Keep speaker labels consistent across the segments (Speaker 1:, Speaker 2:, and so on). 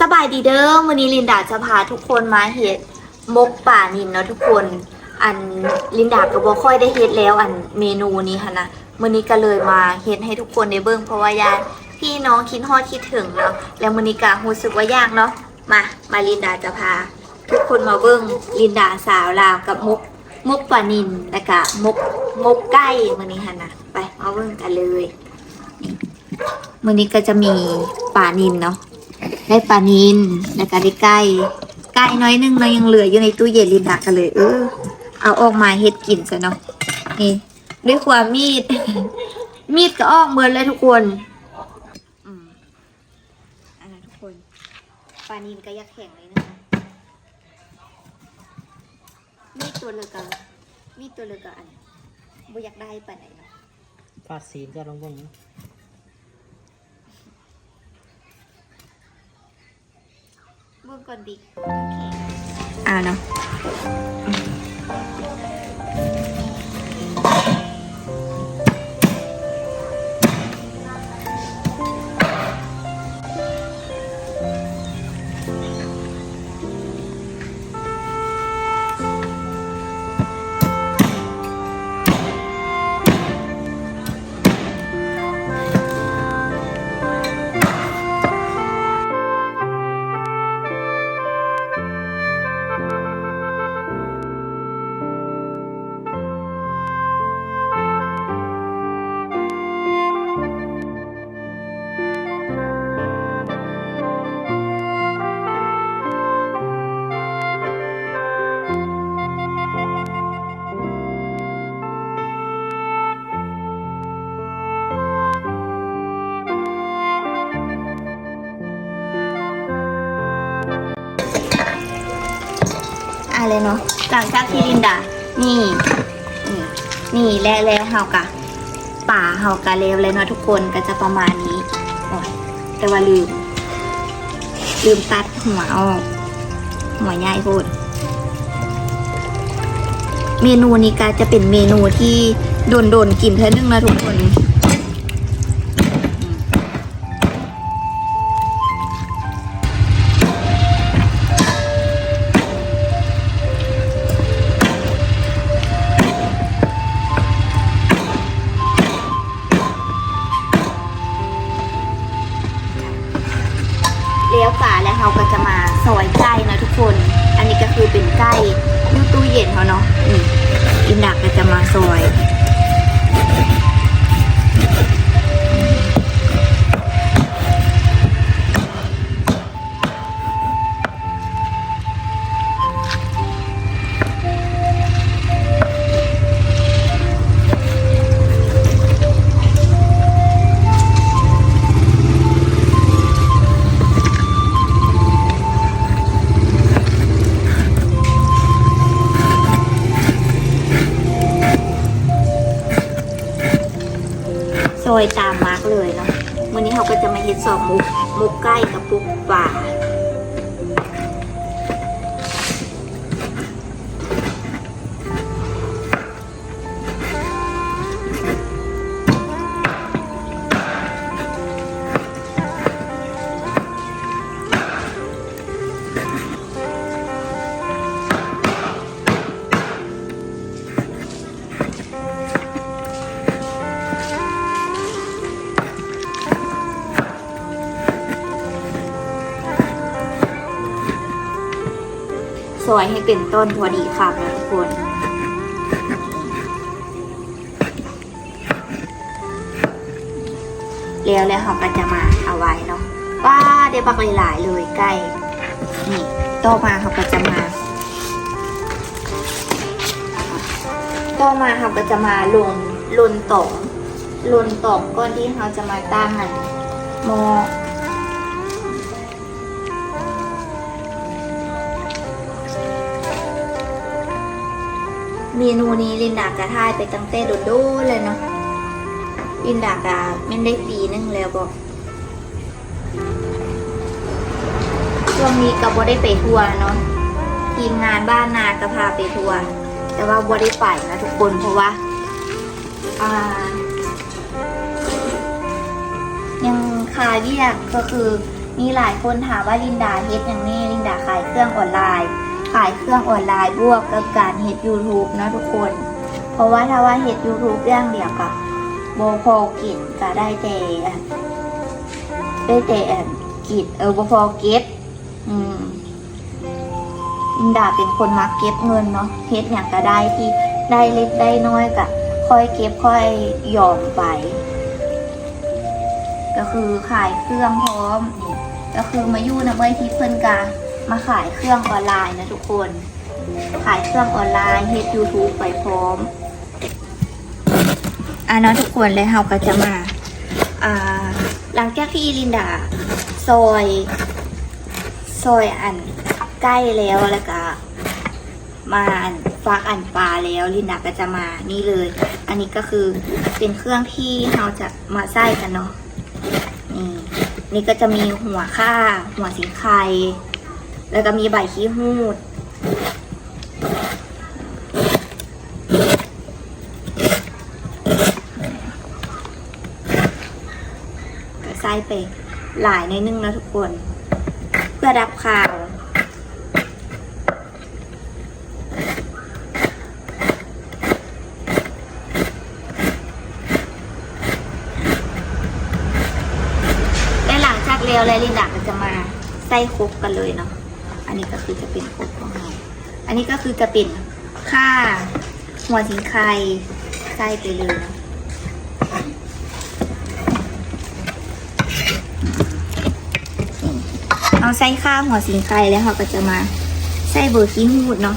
Speaker 1: สบายดีเด้อวันนี้ลินดาจะพาทุกคนมาเฮ็ดมกป่านินเนาะทุกคน อันลินดาก็บ่ค่อยได้เฮ็ดแล้วอันเมนูนี้ค่ะนะมื้อนี้ก็เลยมาเฮ็ดให้ทุกคนได้เบิ่งเพราะว่าญาติพี่น้องคิดฮอดคิดถึงเนาะแล้วมื้อนี้ก็รู้สึกว่ายากเนาะมามาลินดาจะพา ทุกคนมาเบิ่งลินดาสาวลาวกับมกมกป่านินแล้วก็มกมกไก่มื้อนี้ค่ะนะไปมาเบิ่งกันเลยนี่มื้อนี้ก็จะมีป่านินเนาะ ได้ปลานินแล้วก็ได้ไก่ไก่น้อยหนึงเรายังเหลืออยู่ในตู้เย็นลินดักกันเลย เออ เอาออกมาเฮ็ดกินซะเนาะนี่ด้วยความมีด มีดก็ออกเบิดเลยทุกคนอืมอันนั้นทุกคนปลานินก็ยักแข็งเลยนะคะมีดตัวเลือกมีดตัวเลือกอันบ่อยากได้ปาไหนเนาะ
Speaker 2: ฟาดสีนก็ลงบน
Speaker 1: เบิ่งก่อนดิ โอเค อ่าเนาะ อะไรเนาะหลังจากที่ลินดานี่นี่ นี่แล้วแล้วเฮากะป่าเฮากะเลวเลยเนาะทุกคนก็จะประมาณนี้โอ้ยแต่ว่าลืม ลืมตัดหัวออกหัวใหญ่โพดเมนูนี้ก็จะเป็นเมนูที่โดนโดนกินเท่านึงนะทุกคน ซอยตามมาร์กเลยเนาะวันนี้เขาก็จะมาเฮ็ดสอบมุกมุกใกล้กับปุกป่า ซอยให้เป็นต้นพอดีคำนะทุกคนแล้วแล้วเขาก็จะมาเอาไว้เนาะว้าได้บักหลายๆเลยใกล้นี่ต่อมาเขาก็จะมาต่อมาเขาก็จะมาลงลนตองลนตองก้อนที่เขาจะมาตั้งอันหมอ เมนูนี้ลินดากระทายไปตั้งแต่โดดเลยเนาะลินดากะไม่ได้ปีนึงแล้วบอกช่วงนี้ก็บ่ได้ไปทัวร์เนาะทีมงานบ้านนาก็พาไปทัวร์แต่ว่าบ่ได้ไปนะทุกคนเพราะว่าอ่า ยังคาเวียกก็คือมีหลายคนถามว่าลินดาเฮ็ดอย่างนี้ลินดาขายเครื่องออนไลน์ ขายเครื่องออนไลน์บวกกับการเฮ็ด YouTube นะทุกคน เพราะว่าถ้าว่าเฮ็ด YouTube อย่างเดียวกับโบพอกินก็ได้แต่ได้แต่กินเออโบพอเก็บอืมลินดาเป็นคนมักเก็บเงินเนาะเฮ็ดอย่างก็ได้ที่ได้เล็กได้น้อยก็ค่อยเก็บค่อยหยอมไป ก็คือขายเครื่องพร้อมนี่ก็คือมาอยู่นะเมื่อที่เพิ่นกา มาขายเครื่องออนไลน์นะทุกคน ขายเครื่องออนไลน์เฮ็ด YouTube ไปพร้อมอะเนาะทุกคนเลยเฮาก็จะมาอ่าหลังจากที่ลินดาซอยซอยอันใกล้แล้วแล้วก็มาอันฝากอันปลาแล้วลินดาก็จะมานี่เลย อันนี้ก็คือเป็นเครื่องที่เราจะมาใส่กันเนาะนี่นี่ก็จะมีหัวข้าหัวสิงไข่ แล้วก็มีใบขี้หูด ใส่ไปหลายในนึงนะทุกคน เพื่อดับข่าวและหลังจากเรียวแลลินดาก็จะมาใส่ครกกันเลยเนาะ นี้ก็คือจะเป็นครกของเรา อันนี้ก็คือจะเป็นข้าหัวสิงไข่ใส่ไปเลยเนะเอาใส่ข้าวหัวสิงไข่แล้วเขาก็จะมาใส่เบอร์ขี้หูดเนาะ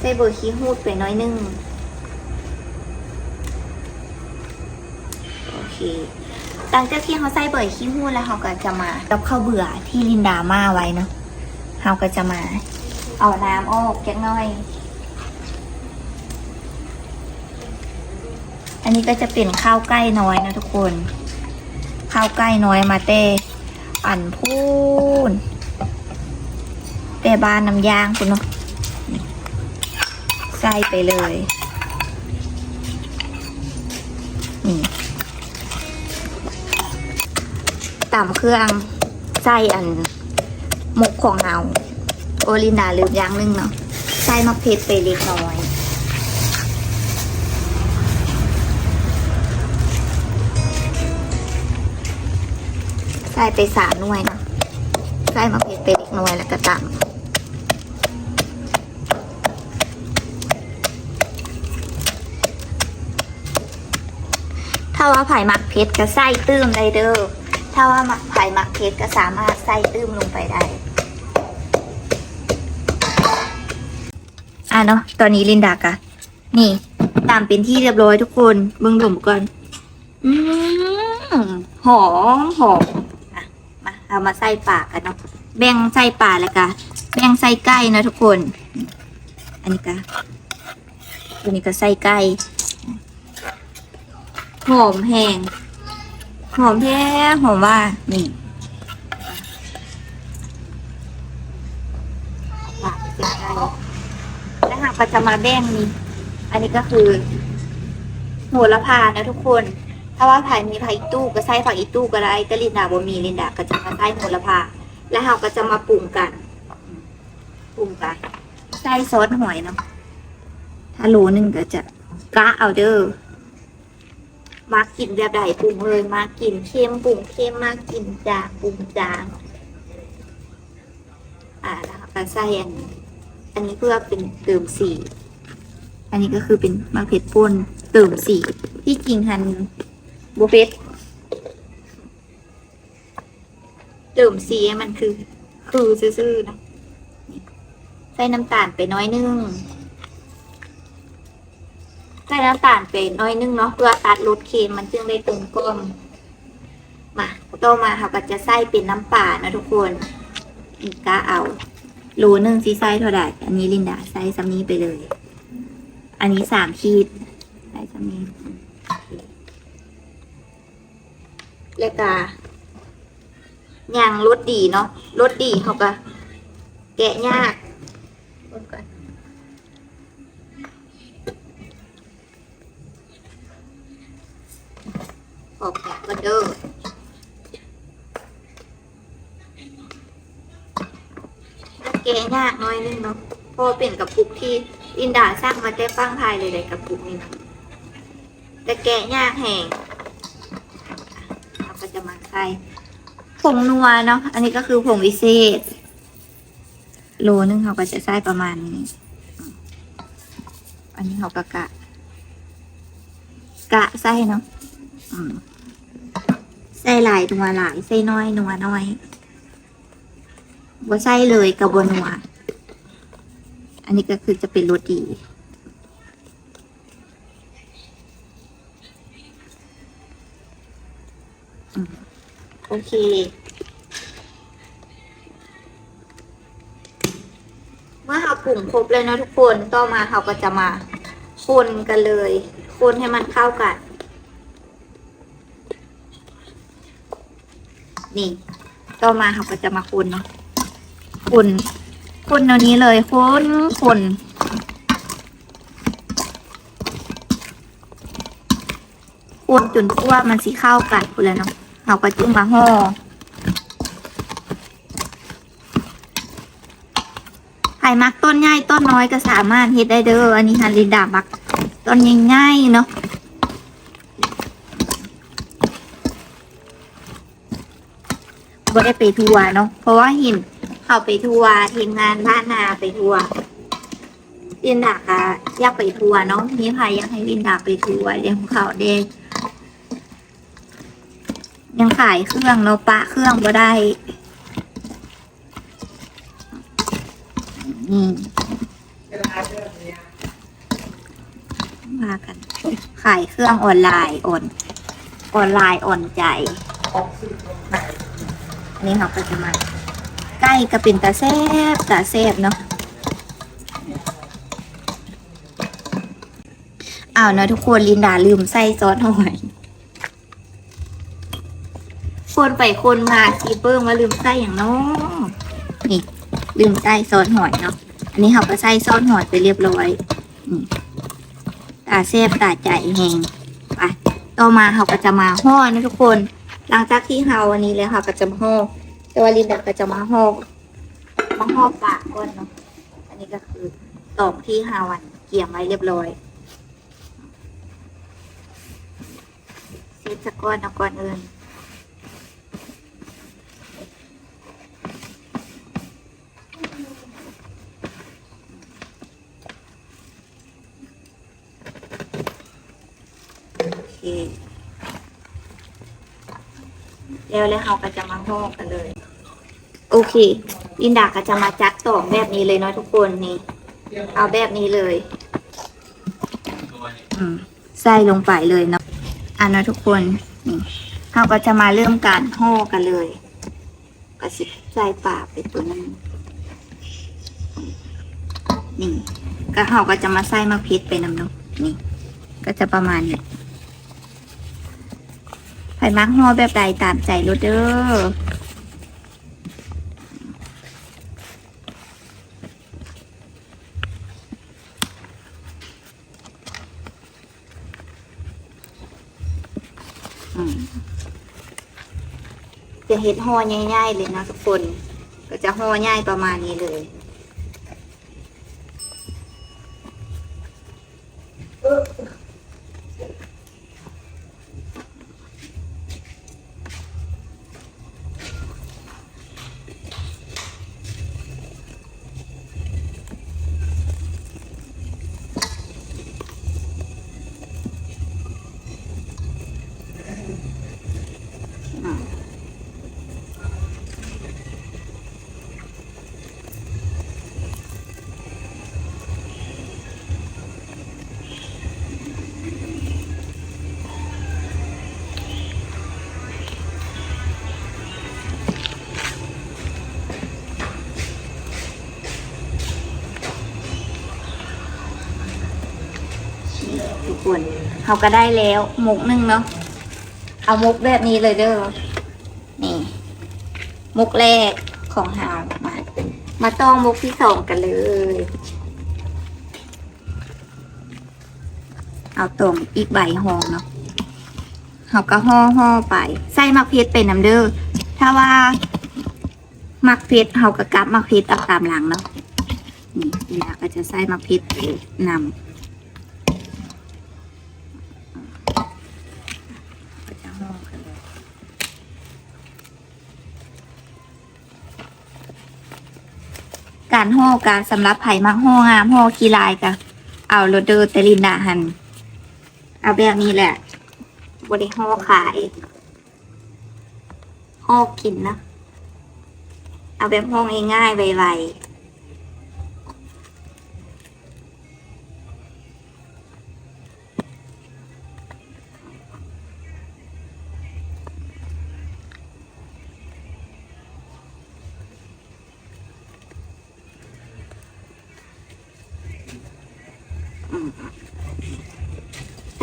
Speaker 1: ใส่เบอร์ขี้หูดไปน้อยหนึงโอเคหลังจากที่เขาใส่เบอร์ขี้หูดแล้วเขาก็จะมากับข้าวเบื่อที่ลินดาม่าไว้เนาะ เขาก็จะมาเอาน้ำออกแก๊กน้อย อันนี้ก็จะเป็นข้าวใกล้น้อยนะทุกคน ข้าวใกล้น้อยมาเต้อันพูนแต่บานน้ำยางคุณเนาะใส่ไปเลยนี่ต่ำเครื่องใส่อัน หมกของเราโอลินดาลืมอย่างหนึงเนาะใส่มะเพ็ดไปเล็กน้อยใส่ไปสามหน่วยเนาะใส่มะเพ็ดไปเล็กน้อยแล้วก็ตำถ้าว่าไผ่มักเพชรก็ใส่ตื้มได้เด้อ ถ้าว่ามักไผ่มักเพชรก็สามารถใส่ตื้มลงไปได้ อะเนาะตอนนี้ลินดากะ นี่ ตามเป็นที่เรียบร้อยทุกคนเบิ่งผมก่อน อืมหอมหอมอะมาเอามาใส่ปากกันเนาะแบ่งใส่ปากแล้วก็แบ่งใส่ไก่นะทุกคน อันนี้ก็ตัวนี้ก็ใส่ไก่หอมแห้ง หอมแท้หอมว่านี่ปากเป็นไก่แล้วหากเราจะมาแบ่งนี่อันนี้ก็คือโหระพานะทุกคน ถ้าว่าผักมีผักอีตู้ก็ใส่ผักอีตู้ก็ได้แต่ลินดาบ่มีลินดาก็จะมาใส่โหระพา แล้วเราก็จะมาปรุงกัน ปรุงกัน ใส่ซอสหอยเนาะถ้าโลนึงก็จะกะเอาเด้อ มากินแบบใดปรุงเลยมากินเค็มปรุงเค็มมากินจางปรุงจางอ่าแล้วก็ใส่อันนี้อันนี้เพื่อเป็นเติมสี อันนี้ก็คือเป็นมะเขือป่นเติมสีที่จริงฮันบูเฟสเติมสีมันคือ คือซื่อๆนะใส่น้ำตาลไปน้อยนึง ส่น้ำตาลไปน้อยนึงเนาะเพื่อตัดรสเค็มมันจึงได้ตรงกลมมาต่อมาเขาก็จะใส่เป็นน้ำป่านะทุกคนอีกก็เอาโลนึงซีไส้เท่าไหร่อันนี้ลินดาใส่ซัมนี้ไปเลย อันนี้สามขีดใส่ซัมนี้แล้วก็ย่างรสดีเนาะรสดีเขาก็แกะยากก่อน ออกแกะก็เด้อแกะยากน้อยนึงเนาะเพราะเป็นกระปุกที่ลินดาสร้างมาได้ฟังไทยเลยเลยกระปุกนี้นะแต่แกะยากแหงเราก็จะมาใส่ผงนัวเนาะ อันนี้ก็คือผงวิเศษ โลนึงเขาก็จะใส่ประมาณนี้ อันนี้เขาก็กะ กะใส่เนาะ อืม ใส่หลายนัวหลายใส่น้อยนัวน้อยบ่ใส่เลยกับบนัว อันนี้ก็คือจะเป็นรสดีโอเค เมื่อเราปรุงครบเลยนะทุกคน ต่อมาเราก็จะมาคนกันเลย คนให้มันเข้ากัน นี่ ต่อมาเราก็จะมาคนเนาะคนคนเดี๋ยวนี้เลยคนคนคนจนทั่วมันสิเข้ากันคุณแล้วเนาะเราก็จึงมาห่อไผ่มักต้นใหญ่ต้นน้อยก็สามารถเฮ็ดได้เด้อ อันนี้ฮันลินดามัก ต้นใหญ่ๆเนาะ บ่ได้ไปทัวร์เนาะเพราะว่าห็นเขาไปทัวร์ทีมงานบ้านนาไปทัวร์ลินดาก็อยากไปทัวร์เนาะมีใครอยากให้ลินดาไปทัวร์เดี๋ยวเขาเด็กยังขายเครื่องเนาะปะเครื่องบ่ได้นี่มากัน ขายเครื่องออนไลน์ออนออนไลน์อ่อนใจ นนี้เราก็จะมาใกล้ก็เป็นตาแซบตาแซบเนาะอ้าวเนะทุกคนลินดาลืมใส่ซอสหอยคนไปคนมาซีเปิ้งมาลืมใส่อย่างน้อนี่ลืมใส่ซอสหอยเนาะอันนี้เขาก็ใส่ซอสหอยไปเรียบร้อยตาแซบตาใจแหงไปต่อมาเขาก็จะมาห่อนะทุกคน หลังจากที่เฮาวันนี้เลยค่ะก็จะมาห่อแต่ว่าลินดาก็จะมาหอกมาหอกปากก้นเนาะอันนี้ก็คือตอกที่ฮาวันเกี่ยมไว้เรียบร้อยเซตสะก้อนเอาก่อนเอิญ แล้วแล้วเราก็จะมาห่อกันเลย โอเคลินดาก็จะมาจัดต่อแบบนี้เลยเนาะทุกคนนี่ เอาแบบนี้เลยอใส่ลงไปเลยเนาะอันนะทุกคนนี่เราก็จะมาเริ่มการห่อกันเลยก็สิใส่ปากไปตัวนั้นนี่ก็เราก็จะมาใส่มะพริกไปน้ำนาะนี่ ก็จะประมาณนี้ ไผ่มักห่อแบบใดตามใจรถเด้อจะเห็ดห่อง่ายๆเลยนะทุกคน ก็จะห่อง่ายประมาณนี้เลย นเขาก็ได้แล้วหมกหนึ่งเนาะเอามุกแบบนี้เลยเด้อนี่ มุกแรกของเฮามา มาต้องมุกที่สองกันเลย เอาตรงอีกใบห่อเนาะเฮาก็ห่อห่อไป ใส่มะเขือเป็นน้ำเด้อถ้าว่ามักเพชรเฮากะกับมักเพชรเอาตามหลังเนาะนี่ลินดาก็จะใส่มักเพชรนำ การห่อการสำหรับไผ่มักห่องามห่อคีลายกะเอาโรเดอร์แตลินดาหัน เอาแบบนี้แหละบริห่อขายห่อกินนะ เอาแบบห่องง่ายๆไวๆ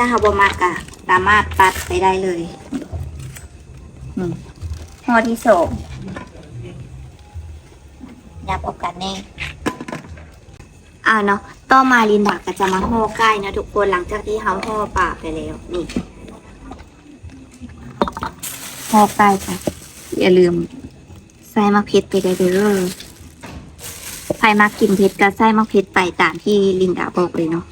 Speaker 1: ถ้าหาบมากอะสามารถตัดไปได้เลยอืมห่อที่สองยับออกกันแน่อ่าเนาะต่อมาลินดาก็จะมาห่อใกล้นะทุกคนหลังจากที่เขาห่อปากไปแล้วนี่ห่อใกล้ค่ะอย่าลืมใส่มะเพ็ดไปได้เด้อใครมากินเผ็ดก็ใส่มะเพ็ดไปตามที่ลินดาบอกเลยเนาะ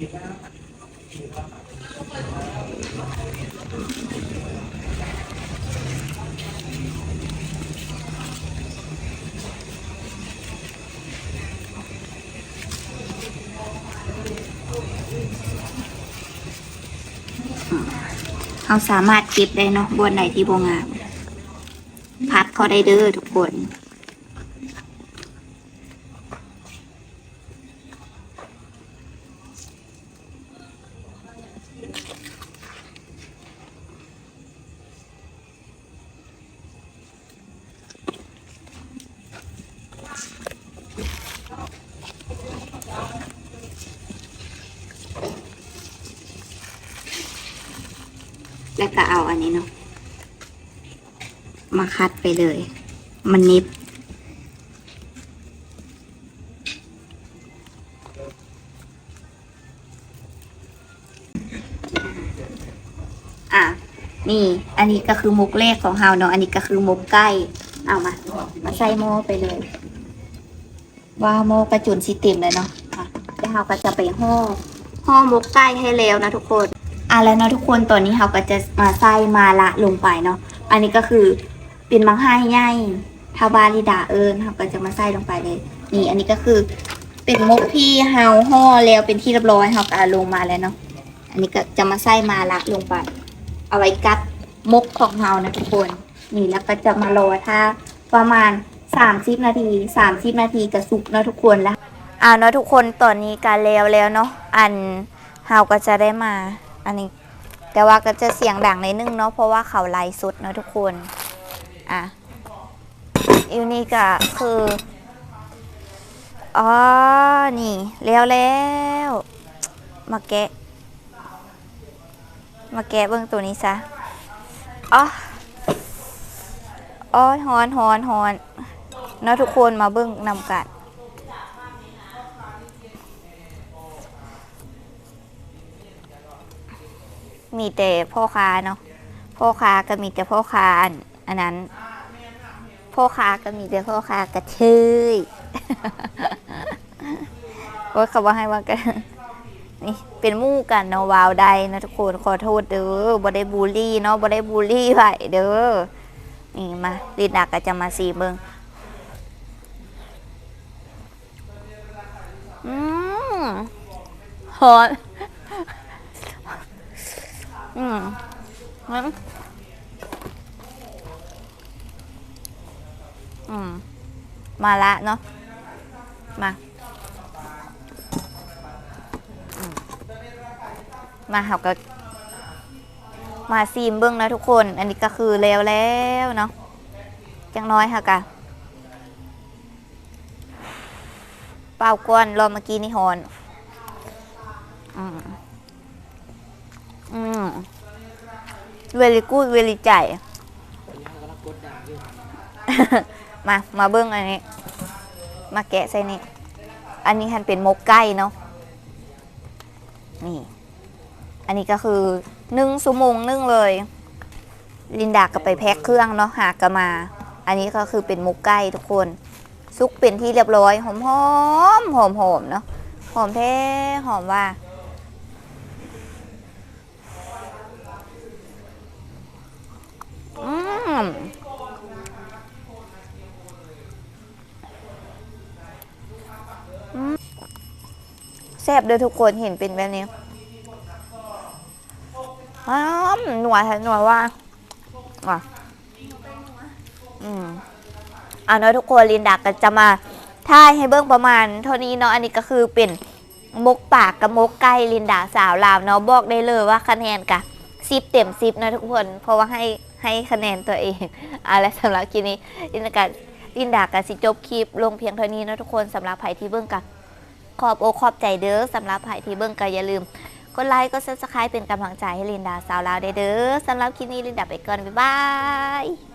Speaker 1: เขาสามารถเก็บได้เนาะบนไหนที่บงาม พัดเขาได้เด้อทุกคน แล้วก็เอาอันนี้เนาะมาคัดไปเลย มันนิบอะนี่ อันนี้ก็คือมุกแรกของเฮาเนาะ อันนี้ก็คือมุกใกล้ เอามา มาใส่หม้อไปเลย ว่าหม้อกระจุนสิเต็มเลยเนาะะแล้วเราก็จะไปห่อห่อมุกใกล้ให้แล้วนะทุกคน แล้วเนาะทุกคนตอนนี้เราก็จะมาใส่มาละลงไปเนาะอันนี้ก็คือเป็นมังให้ใหญ่ทาบาลิดาเอิญเราก็จะมาใส่ลงไปเลย นี่ อันนี้ก็คือเป็นมุกที่เฮาห่อแล้วเป็นที่เรียบร้อยเราก็ลงมาแล้วเนาะอันนี้ก็จะมาใส่มาละลงไป เอาไว้กัดมกของเฮานะทุกคน นี่แล้วก็จะมารอถ้าประมาณสามสิบนาทีสามสิบนาทีก็สุกเนาะทุกคนแล้วอ่าเนาะทุกคนตอนนี้การแล้วแล้วเนาะอันเฮาก็จะได้มา อันนี้ แต่ว่าก็จะเสียงดังในนึงเนาะเพราะว่าเขาไลฟ์สดเนาะทุกคนอะอิวนี่ก็คืออ๋อนี่แล้วแล้วมาแกะ มาแกะเบื้องตัวนี้ซะอ๋ออ๋อฮอนฮอนฮอนเนาะทุกคนมาเบื้องนำกัน มีแต่พ่อค้าเนาะพ่อค้าก็มีแต่พ่อค้าอันนั้น พ่อค้าก็มีแต่พ่อค้ากระเทยโอ้ยเขาว่าให้ว่ากันนี่เป็นมู่กันเนาะวาวใดนะทุกคนขอโทษเด้อบ่ได้บูลลี่เนาะบ่ได้บูลลี่ไผเด้อนี่มาลีดนักก็จะมาสีเบิงอืมฮอน อืมอืมอืม มาละเนาะ มา มาเขาก็มาซีมเบิ้องนะทุกคน อันนี้ก็คือแล้วแล้วเนาะจังน้อยค่ะกะเป่าก้อนรอเมื่อกี้นี่ฮอน อืมอืม very good very ใจ
Speaker 2: ยังกำลังกดดันอยู่
Speaker 1: มา มาเบิ้งอันนี้ มาแกะใส่นี่ อันนี้หันเป็นมกไก่เนาะ นี่ อันนี้ก็คือนึ่งสุมงนึ่งเลย ลินดาก็ไปแพ็คเครื่องเนาะหากะมา อันนี้ก็คือเป็นมกไก่ทุกคน ซุกเป็นที่เรียบร้อย หอมหอมหอมหอมเนาะ หอมแท้ หอมว่า อืม แซ่บเลยทุกคนเห็นเป็นแบบนี้อ้าวหนัวแท้หนัวว่าอะอืมเอาเนาะทุกคนลินดาก็จะมาท่ายให้เบิ้งประมาณ เท่านี้เนาะอันนี้ก็คือเป็นมกปากกับมกไก่ลินดาสาวลาวเนาะบอกได้เลยว่าคะแนนกะสิบเต็มสิบนะทุกคน เพราะว่าให้ ให้คะแนนตัวเองอะไรสำหรับคลิปนี้ลินดัก็ลินดากับสิจบคลิปลงเพียงเท่านี้นะทุกคนสำหรับไผ่ที่เบิ้งกันขอบอกขอบใจเด้อสำหรับไผ่ที่เบิ่งก็อย่าลืมกดไลค์กดซับสไครป์เป็นกำลังใจให้ลินดาสาวลาวได้เด้อสำหรับคลิปนี้ลินดาไปก่อนบ๊ายบาย